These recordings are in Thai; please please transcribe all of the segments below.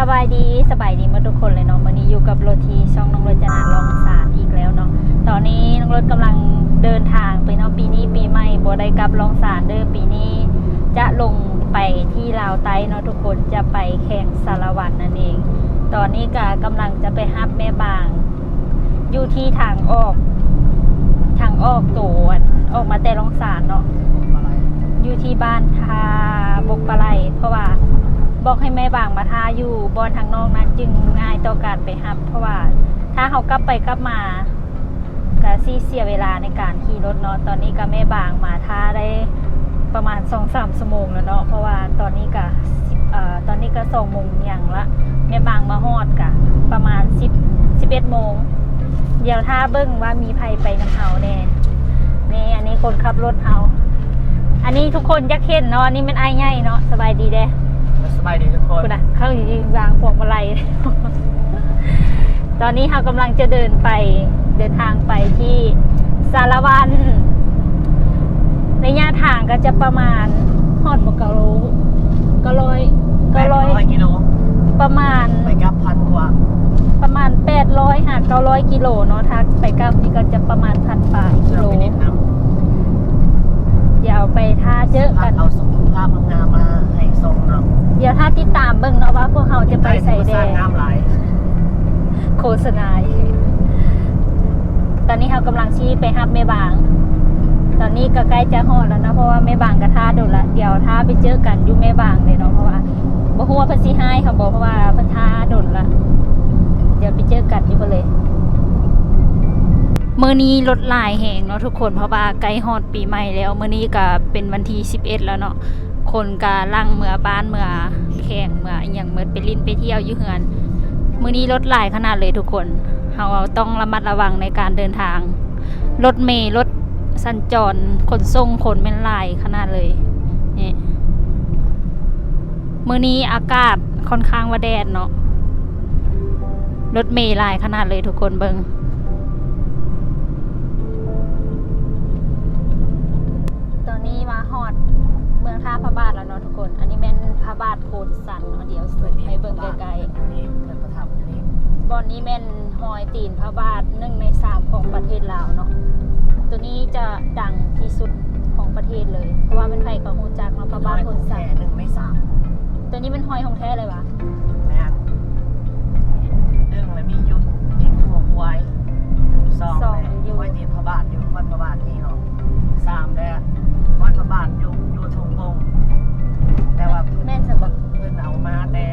สบายดีสบายดีมาทุกคนเลยเนาะวันนี้อยู่กับโรทีช่องน้องรถจนาลองสารอีกแล้วเนาะตอนนี้น้องรถกำลังเดินทางไปเนาะปีนี้ปีใหม่บ่ได้กลับลองสารเด้อปีนี้จะลงไปที่ลาวไต้เนาะทุกคนจะไปแข่งสารวัตรนั่นเอง ตอนนี้ก็กำลังจะไปฮับแม่บาง อยู่ที่ทางออก ทางออกตัวออกมาแต่ลองสารเนาะอยู่ที่บ้านทาบกปลาไหลเพราะว่า บอกให้แม่บางมาทาอยู่บอนทางนอกนั้นจึงง่ายต่อการไปฮับ เพราะว่าถ้าเขากลับไปกลับมาก็ซีเสียเวลาในการขี่รถเนาะตอนนี้ก็แม่บางมาทาได้ประมาณสองสามชั่วโมงแล้วเนาะเพราะว่าตอนนี้ก็ตอนนี้ก็สองโมงอย่างละแม่บางมาฮอดกะประมาณสิบสิบเอ็ดโมงเดี๋ยวถ้าเบิ้งว่ามีภัยไปนำเฮาแน่นี่อันนี้คนขับรถเฮาอันนี้ทุกคนยักเห็นเนาะอันนี้เป็นไอ้ายใหญ่เนาะสบายดีเด้ สบายดีทุกคนคุณนะเขาอยู่วางพวงมาลัย ตอนนี้เรากำลังจะเดินไปเดินทางไปที่สารวันระยะทางก็จะประมาณฮอดบกกะโลก็ร้อยก็ร้อยแปดกิโลประมาณไปกับพันกว่า ประมาณแปดร้อยหาเก้าร้อยกิโลเนาะถ้าไปกลับนี่ก็จะประมาณพันปลายกิเราโลไปนิดน้เดี๋ยวไปท่าเจอำกันเอาสุขภาพงามมาให้ ทรงเนาะเดี๋ยวถ้าติดตามเบิ่งเนาะว่าพวกเขาจะไปใส่แดงน้ำไหลายโฆษณาอีกตอนนี้เขากำลังชี้ไปฮับแม่บาง ตอนนี้ก็ใกล้จะฮอดแล้วนะเพราะว่าแม่บางกระท่าโดดละเดี๋ยวถ้าไปเจอกันอยู่แม่บางเลยเนาะเพราะว่าบ่ฮู้ว่าเพิ่นสิให้เขาบอกเพราะว่าเพิ่นท่าโดดละเดี๋ยวไปเจอกันอยู่เพิ่นเลยมื้อนี้รถหลายแหงเนาะทุกคนเพราะว่าใกล้ฮอดปีใหม่แล้วมื้อนี้ก็เป็นวันที่11 แล้วเนาะ คนก็ลั่งเมือบ้านเมือแข่งเมืออย่างเมือไปลินไปเที่ยวยู่เฮือนมือนี้รถหลายขนาดเลยทุกคนเราต้องระมัดระวังในการเดินทาง รถเมล์รถสัญจรขนส่งขนเป็นหลายขนาดเลยนี่มือนี้อากาศค่อนข้างว่าแดดเนาะรถเมล์หลายขนาดเลยทุกคนเบิงตอนนี้มาฮอด เมืองท่าพระบาทแล้วเนาะทุกคน อันนี้แม่นพระบาทโพนสันเนาะเดี๋ยวสุดให้เบิ่งไกลๆ อันนี้เพื่อนประทับอันนี้บอนนี้แม่นหอยตีนพระบาทหนึ่งในสามของประเทศลาวเนาะตัวนี้จะดังที่สุดของประเทศเลย เพราะว่าเป็นไผ่กับฮูจักเนาะพระบาทน้อยคขอนงสัแท้นหนึ่งไม่สามตัวนี้เป็นหอยของแท้เลยวะแม่นหนึ่งแล้วมียุดที่หัวควายสองแม่อยู่ไว้ตีนพระบาทอยู่วัดพระบาทนี่เนาะสามแล้ววัดพระบาทอยู่ เอามาแต่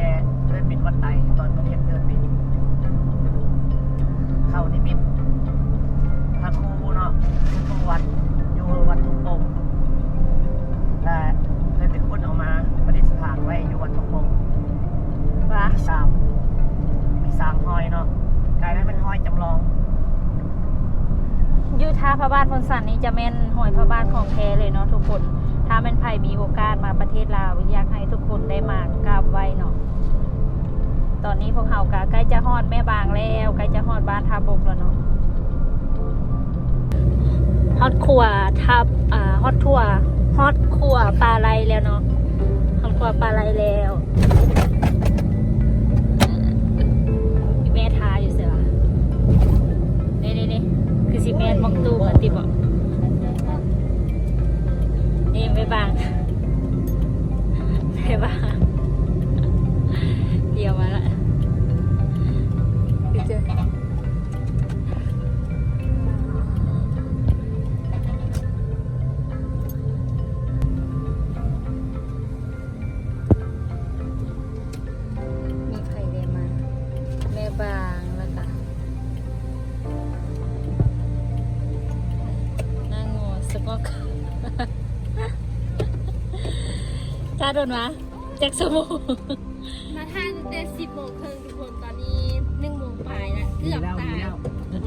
เดินบินวัดใดตอนประเทศเดินบิน เข้านิมิตพระครูเนาะครูวัดอยู่วัดทุ่งบงและเลยเป็นคนเอามาประดิษฐานไว้อยู่วัดทุ่งบงวะมีสามมีสามห้อยเนาะกลายเป็นห้อยจำลองยูท่าพระบาทพนสันนี้จะแม่นหอยพระบาทของแท้เลยเนาะทุกคน เป็นไผ่มีโอกาสมาประเทศลาวอยากให้ทุกคนได้มากราบไหว้เนาะตอนนี้พวกเขากะใกล้จะฮอดแม่บางแล้วใกล้จะฮอดบ้านทาบกแล้วเนาะฮอดขัวทับอ่าฮอดทัวฮอดขัวปลาไหลแล้วเนาะฮอดขัวปลาไหลแล้ว กอกจ้าโดนวะแจ็คสมูมาทานแต่สิบโมงครึ่งทุกคนตอนนี้หนึ่งโมงปลายแล้วเกือบตาย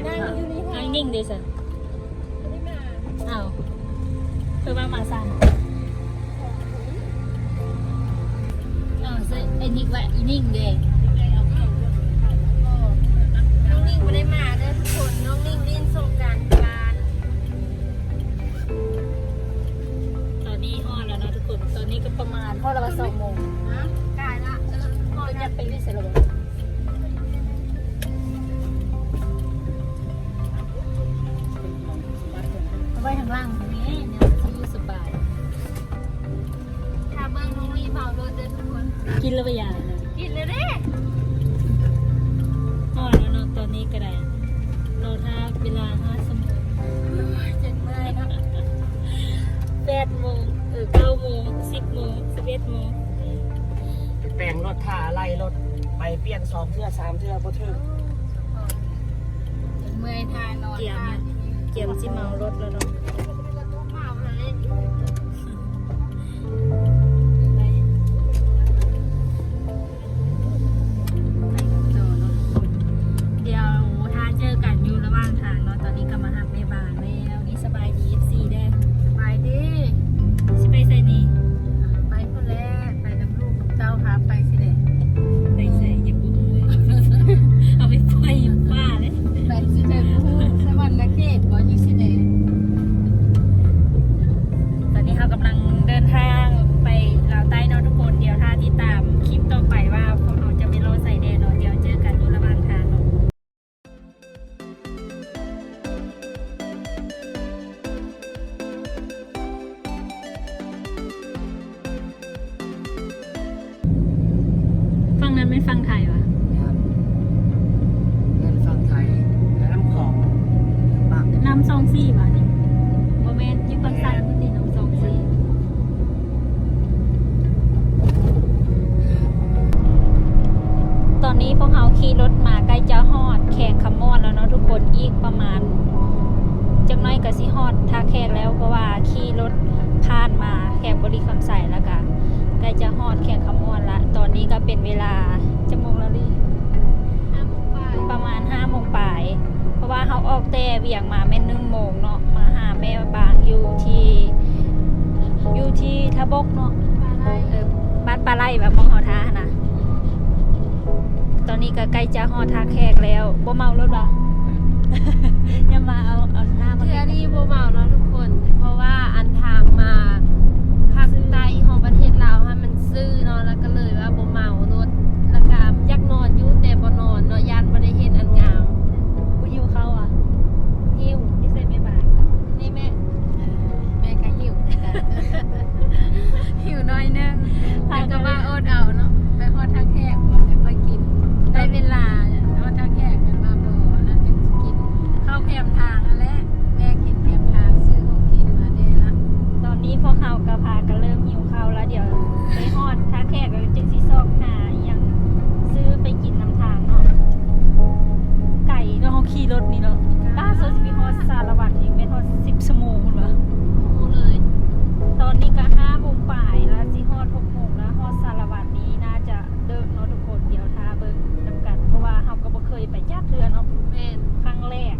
นั่งอยู่นี่ไอ้ค่ะนิ่งดิสันไม่มาอ้าวเพื่อมาหมาสันอ้าวเซไอ้นิกว่าอีนิ่งเด้น้องนิ่งไม่ได้มาเด้อทุกคนน้องนิ่งเล่นสงกราร แล้วนะทุกคนตอนนี้ก็ประมาณฮอดแล้วว่าสองโมงนะกายละเออพอก็จะจะไปที่เสร็จแล้ว เกียมเกียมสิเมารถแล้วเนาะ มาณจังน้อยกับสิฮอดท่าแขกแล้วเพราะว่าขี่รถผ่านมาแขกบริคำใส่แล้วก็ใกล้จะฮอดแขกขมอนละ ตอนนี้ก็เป็นเวลาจะโมงแล้วลี่ห้าโมงบ่ายประมาณห้าโมงปลายเพราะว่าเขาออกแต่เวียงมาแม่นหนึ่งโมงเนาะมาหาแม่บางอยู่ที่อยู่ที่ทะบกเนาะปลาไหลเออบ้านปลาไหลแบบมองหอท้านะตอนนี้ก็ใกล้จะหอท่าแขกแล้วบ่เมารถบ่ะ อย่ามาเอาเอาหน้ามาเทือนี่โบเมาเนาะทุกคน เพราะว่าอันทางมา สุดสิไปฮอดสารวัตรอีกเป็นฮอดสิบชั่วโมงคุณวะโอ้เลย ตอนนี้ก็ห้าโมงป่ายแล้วสิฮอดหกโมงแล้วฮอดสารวัตรนี้น่าจะเดิมเนาะทุกคนเดี๋ยวทาเบิ่งนำกัน เพราะว่าเราก็บ่เคยไปจักเทื่อเนาะแม่นครั้งแรก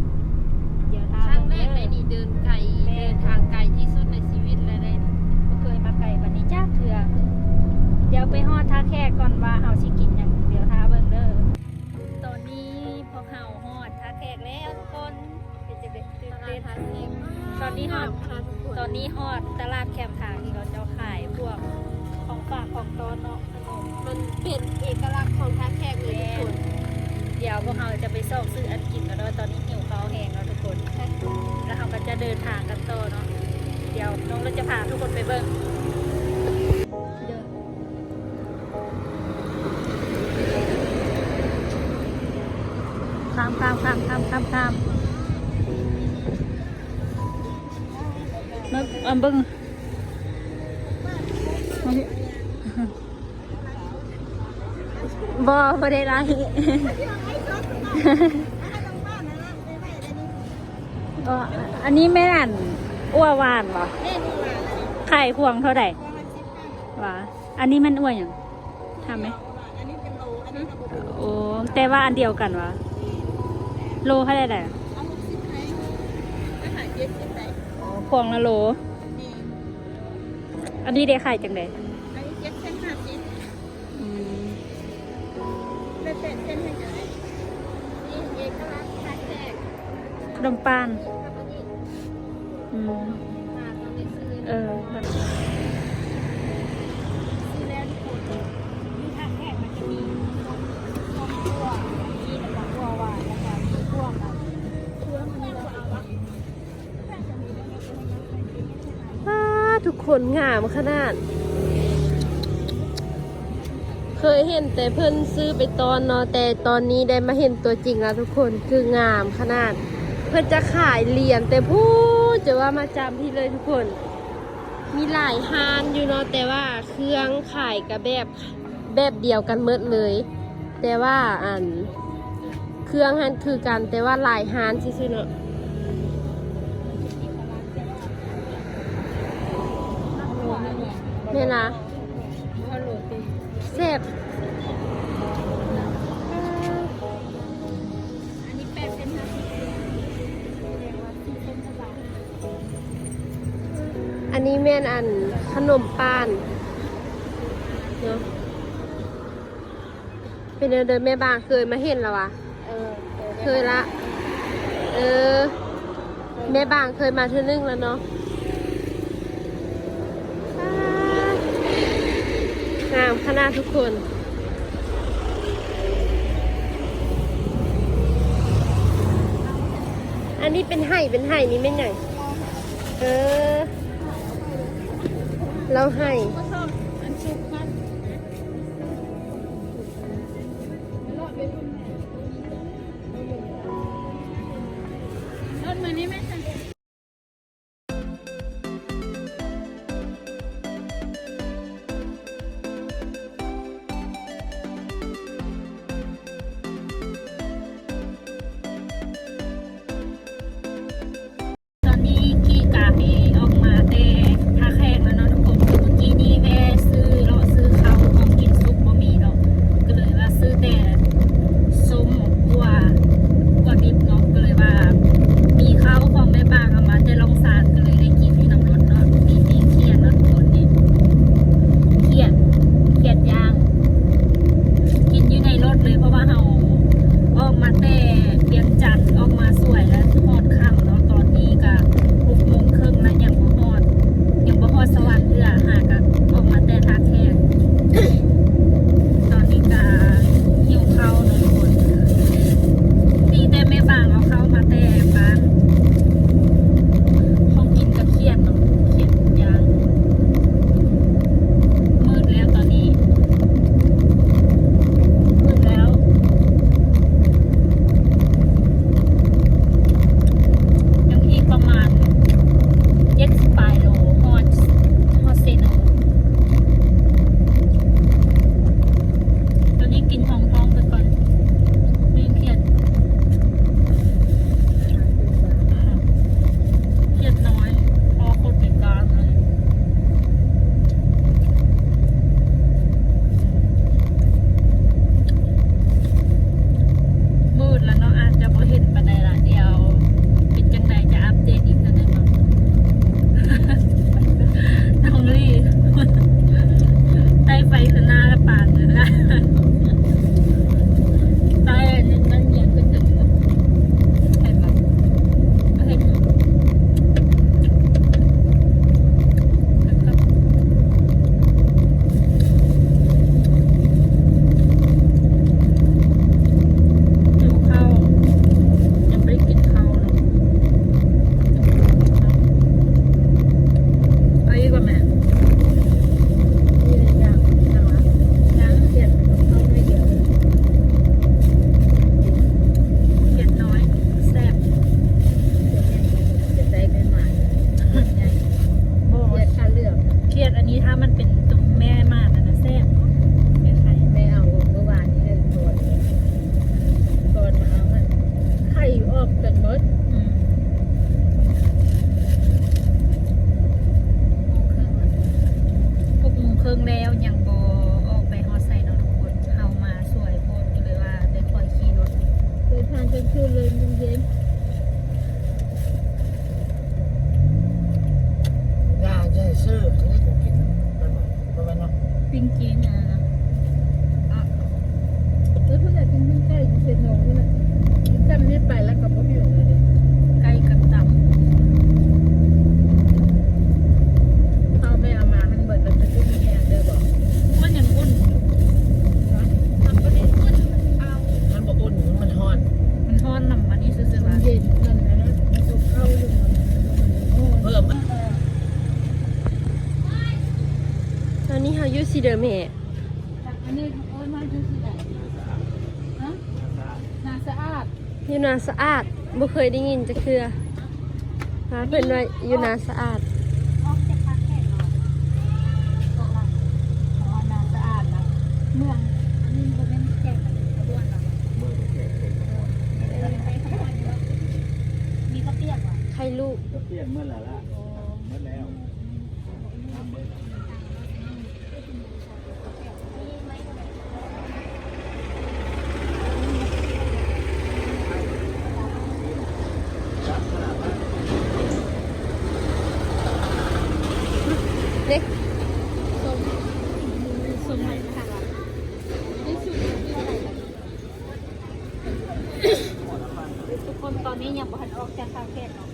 เดี๋ยวทาครั้งแรเบิ่กงในเด้อ นี่เดินไกลเดินทางไกลที่สุดในชีวิตเลยได้บ่เคยมาไกลบัดนี้จักเทื่อเดี๋ยวไปฮอดท่าแขกก่อนว่าเฮาสิกินหยังเดี๋ยวทาเบิ่งเด้อตอนนี้พวกเฮาฮอดท่าแขกแล้วทุกคนเป็น จะได้ตื่นตลาเต้ดนทางเองตอนนี้ฮอดค่ะทุกคนตอนนี้ฮอดตลาดแคมทางที่เขาจะขายพวกของฝากของต้อนเนาะขนมมันเป็นเอกลักษณ์ของทางแขกเลยทุกคนเดี๋ยวพวกเราจะไปซอกซื้ออันกินกันเนาะตอนนี้หิวข้าวแห้งแล้วทุกคน แล้วเราก็จะเดินทางกันต่อเนาะเดี๋ยวน้องเราจะพาทุกคนไปเบิ่งเดินข้ามข้ามข้ามข้ามข้ามข้าม เอาเบิ่งมาดิบ่บ่ได้ไรก็อันนี้แม่นอ้วหวานเหรอไข่พวงเท่าไหร่วะอันนี้มันอ้วนอย่างทำไหมโอ้แต่ว่าอันเดียวกันวะโลเท่าไหร่แหละอ๋อพวงละโล อันนี้ได้ไข่จังไดอืมนี่เอกลักษณ์ทางแขกขนมปังถ้าบ่นี่อืม ลงามขนาด เคยเห็นแต่เพิ่นซื้อไปตอนนอแต่ตอนนี้ได้มาเห็นตัวจริงแล้วทุกคนคืองามขนาด เพิ่นจะขายเหรียญแต่พูดจะว่ามาจำที่เลยทุกคน มีหลายฮานอยู่นอแต่ว่าเครื่องขายกับแบบแบบเดียวกันเมดเลย แต่ว่าอัน เครื่องฮันคือกันแต่ว่าหลายฮานซื่อๆเนาะ เนี่ยนะเสพอันนี้แม่นอันขนมปานเนาะเป็นเดินเดินแม่บ้างเคยมาเห็นแล้ววะเคยละ เออ แม่บ้างเคยมาเธอนึ่งแล้วเนาะ นาทุกคนอันนี้เป็นไห้เป็นไห้นี่ไม่ไหนเออ เราไห้ สะอาดบ่เคยได้ยินจะคือหาเพิ่นว่าอยู่นาสะอาดออกจากพักแค่เนาะตรงนั้นอ๋อน้ำสะอาดนะเมืองอันนี้มันเป็นแก่กันกระบวนเนาะเออไปขบวนเนาะมีข้าวเปียกว่ะใครลูกก็เปลี่ยนเมื่อไหร่ละเมื่อแล้ว เด็ก สมมันค่ะได้สูตรที่อะไรกันทุกคนตอนนี้ยังบ่ทันออกจากคาเฟ่เนาะ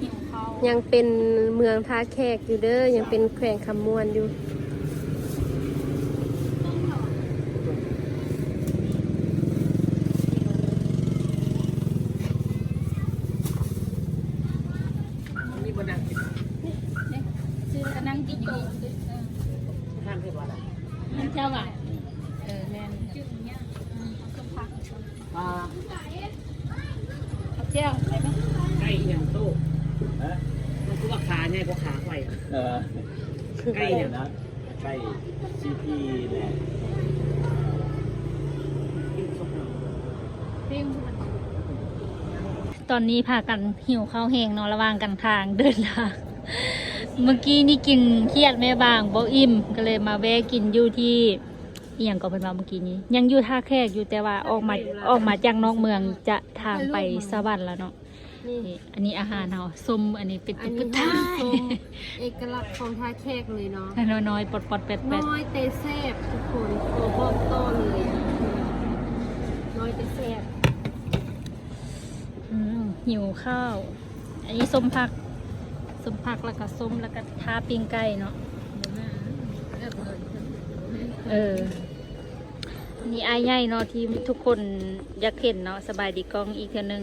หิวข้าว ยังเป็นเมืองท่าแขกอยู่เด้อยังเป็นแขวงคำมวนอยู่ มีบนดังกิน ซื้อกระนั่งกินอยู่ ห้ามเพื่อนว่าอะไร มันเจ้าอะ เออแม่น จุดเนี้ยอืมเขาต้องพัก ปลา เขาเจ้าไปไหม ไก่อย่างโต ฮะ มันคือว่าขาใหญ่กว่าขาไฟ เออ ไก่เนี่ย นะใกล้ซีพีแหละ ปิ้งมัน ตอนนี้พากันหิวข้าวแห้งเนาะระหว่างกันทางเดินทาง เมื่อกี้นี่กินเครียดแม่บางบ่อิ่มก็เลยมาแวะกินอยู่ที่เอียงก็เป็นว่าเมื่อกี้นี้ ยังอยู่ท่าแขกอยู่แต่ว่าออกมาออกมาจากนอกเมืองจะทางไปสวรรค์แล้วเนาะนี่นี่อันนี้อาหารเนาะส้มอันนี้เป็นอันตุ๊นี้กคือตาส้มเอกลักษณ์ของท่าแขกเลยเนาะน้อยๆปดๆแปดน้อยแต่แซ่บทุกคนโอ้บอกต่อเลยอะน้อยแต่แซ่บๆอืม หิวข้าว อันนี้ส้มผักส้มผักแล้วก็ส้มแล้วก็ทาปิ้งไก่เนาะเลิกเลยเออนี่อายใหญ่เนาะที่ทุกคนอยากเห็นเนาะสบายดีกล้องอีกเทื่อนึง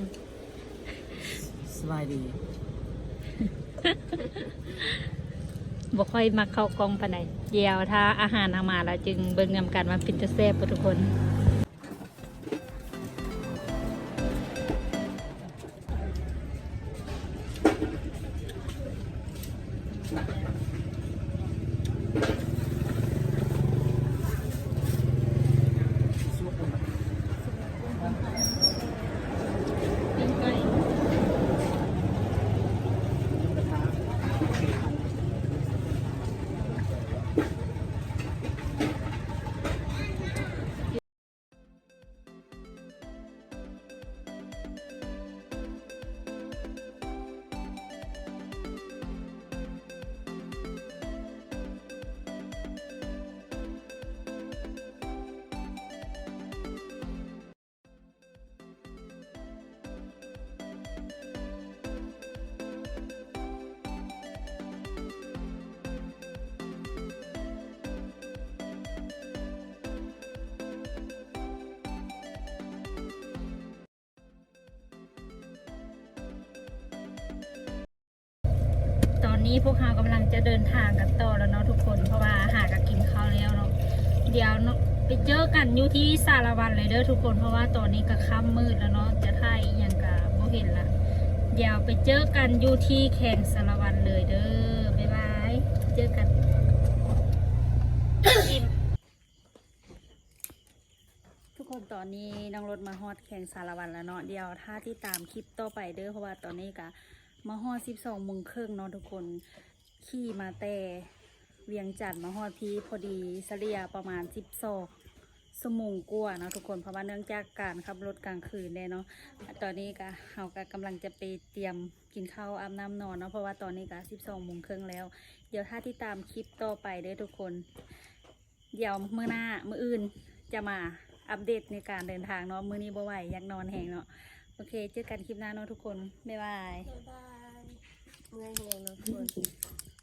สบายดีบ่ค่อยมักเข้ากล้องปานใดเดียวถ้าอาหารเอามาแล้วจึงเบิ่งนำกันว่าเป็นจะแซ่บบ่ทุกคน นี้พวกเรากำลังจะเดินทางกันต่อแล้วเนาะทุกคน เพราะว่าหากับกินข้าวแล้วเนาะเดี๋ยวเนาะไปเจอกันอยู่ที่สารวันเลยเด้อทุกคน เพราะว่าตอนนี้ก็ค่ำมืดแล้วเนาะจะถ่ายอย่างกะบ่เห็นละเดี๋ยวไปเจอกันอยู่ที่แข่งสารวันเลยเด้อบ๊ายบายเจอกันทุกคนตอนนี้น้องรถมาฮอดแข่งสารวันแล้วเนาะเดี๋ยวถ้าที่ตามคลิปต่อไปเด้อเพราะว่าตอนนี้กะ มาฮอดสิบสองโมงครึ่งเนาะทุกคน ขี่มาแต่เวียงจันทน์มาฮอดพี่พอดีเสลียประมาณสิบสองสมงกว่าเนาะทุกคนเพราะว่าเนื่องจากการขับรถกลางคืนเด้เนาะตอนนี้ก็เฮาก็กำลังจะไปเตรียมกินข้าวอาบน้ำนอนเนาะเพราะว่าตอนนี้ก็สิบสองโมงครึ่งแล้ว เดี๋ยวถ้าที่ตามคลิปต่อไปเด้อทุกคน เดี๋ยวมื้อหน้ามื้ออื่นจะมาอัปเดตในการเดินทางเนาะมื้อนี้บ่ไหวอยากนอนแหงเนาะโอเค เจอกันคลิปหน้าเนาะทุกคนบ๊ายบาย เมื่อยแหงเนาะทุกคน